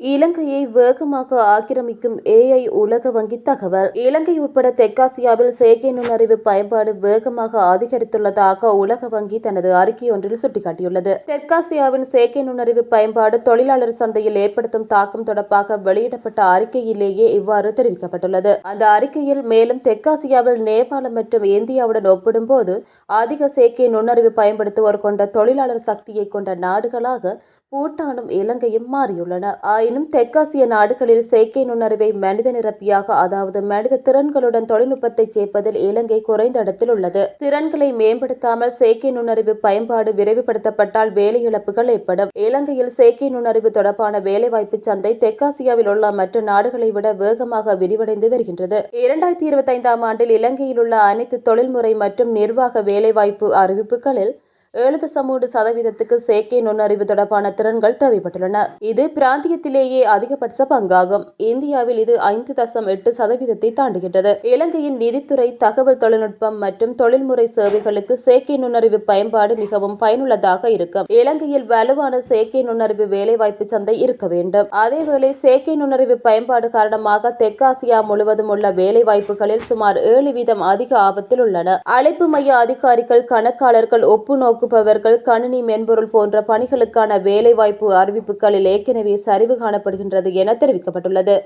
இலங்கையை வேகமாக ஆக்கிரமிக்கும் ஏஐ உலக வங்கி தகவல். இலங்கை உட்பட தெற்காசியாவில் செயற்கை நுண்ணறிவு பயன்பாடு வேகமாக அதிகரித்துள்ளதாக உலக வங்கி தனது அறிக்கை ஒன்றில் சுட்டிக்காட்டியுள்ளது. தெற்காசியாவின் செயற்கை நுண்ணறிவு பயன்பாடு தொழிலாளர் சந்தையில் ஏற்படுத்தும் தாக்கம் தொடர்பாக வெளியிடப்பட்ட அறிக்கையிலேயே இவ்வாறு தெரிவிக்கப்பட்டுள்ளது. அந்த அறிக்கையில் மேலும் தெற்காசியாவில் நேபாளம் மற்றும் இந்தியாவுடன் ஒப்பிடும்போது அதிக செயற்கை நுண்ணறிவு பயன்படுத்துவோர் கொண்ட தொழிலாளர் சக்தியை கொண்ட நாடுகளாக பூட்டானும் இலங்கையும் மாறியுள்ளன. ஆயினும் தெற்காசிய நாடுகளில் செயற்கை நுண்ணறிவை மனித நிரப்பியாக அதாவது மனித திறன்களுடன் தொழில்நுட்பத்தை சேர்ப்பதில் இலங்கை குறைந்த இடத்தில் உள்ளது. திறன்களை மேம்படுத்தாமல் செயற்கை நுண்ணறிவு பயன்பாடு விரைவுபடுத்தப்பட்டால் வேலை இழப்புகள் ஏற்படும். இலங்கையில் செயற்கை நுண்ணறிவு தொடர்பான வேலைவாய்ப்பு சந்தை தெற்காசியாவில் உள்ள மற்ற நாடுகளை விட வேகமாக விரிவடைந்து வருகின்றது. இரண்டாயிரத்தி இருபத்தி ஐந்தாம் ஆண்டில் இலங்கையில் உள்ள அனைத்து தொழில்முறை மற்றும் நிர்வாக வேலைவாய்ப்பு அறிவிப்புகளில் ஏழு தசம் சதவீதத்துக்கு செயற்கை நுண்ணறிவு தொடர்பான திறன்கள் தேவைப்பட்டுள்ளன. இது பிராந்தியத்திலேயே அதிகபட்ச பங்காகும். இந்தியாவில் இது ஐந்து தசம் எட்டு சதவீதத்தை தாண்டுகின்றது. இலங்கையின் நிதித்துறை தகவல் தொழில்நுட்பம் மற்றும் தொழில்முறை சேவைகளுக்கு செயற்கை நுண்ணறிவு பயன்பாடு மிகவும் பயனுள்ளதாக இருக்கும். இலங்கையில் வலுவான செயற்கை நுண்ணறிவு வேலைவாய்ப்பு சந்தை இருக்க வேண்டும். அதேவேளை செயற்கை நுண்ணறிவு பயன்பாடு காரணமாக தெற்காசியா முழுவதும் உள்ள வேலைவாய்ப்புகளில் சுமார் ஏழு வீதம் அதிக ஆபத்தில் உள்ளன. அழைப்பு மைய அதிகாரிகள் கணக்காளர்கள் ஒப்புநோக்கு வகுப்பவர்கள் கணினி மென்பொருள் போன்ற பணிகளுக்கான வேலைவாய்ப்பு அறிவிப்புகளில் ஏற்கனவே சரிவு காணப்படுகின்றது என தெரிவிக்கப்பட்டுள்ளது.